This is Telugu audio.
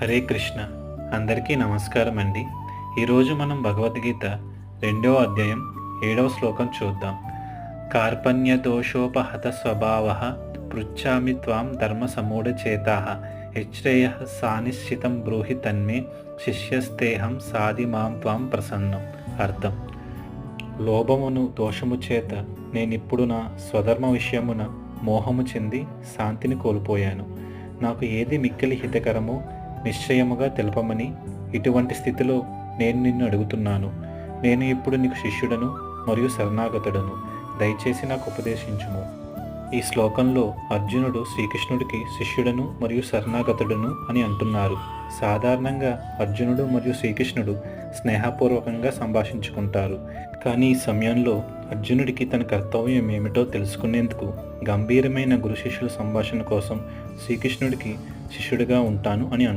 హరే కృష్ణ. అందరికీ నమస్కారం అండి ఈరోజు మనం భగవద్గీత రెండవ అధ్యాయం ఏడవ శ్లోకం చూద్దాం. కార్పణ్య దోషోపహత స్వభావ పృచ్ఛామి త్వాం ధర్మ సమూఢచేతా హెచ్రేయ సానిశ్చితం బ్రూహి తన్మే శిష్యస్తేహం సాది మాం త్వాం ప్రసన్నం. అర్థం. లోభమును దోషము చేత నేనిప్పుడు నా స్వధర్మ విషయమున మోహము చెంది శాంతిని కోల్పోయాను. నాకు ఏది మిక్కిలి హితకరమో నిశ్చయముగా తెలపమని ఇటువంటి స్థితిలో నేను నిన్ను అడుగుతున్నాను. నేను ఇప్పుడు నీకు శిష్యుడను మరియు శరణాగతుడను. దయచేసి నాకు ఉపదేశించుము. ఈ శ్లోకంలో అర్జునుడు శ్రీకృష్ణుడికి శిష్యుడను మరియు శరణాగతుడను అని అంటున్నారు. సాధారణంగా అర్జునుడు మరియు శ్రీకృష్ణుడు స్నేహపూర్వకంగా సంభాషించుకుంటారు. కానీ ఈ సమయంలో అర్జునుడికి తన కర్తవ్యం ఏమిటో తెలుసుకునేందుకు గంభీరమైన గురు శిష్యుల సంభాషణ కోసం శ్రీకృష్ణుడికి శిష్యుడిగా ఉంటాను అని అంటున్నారు.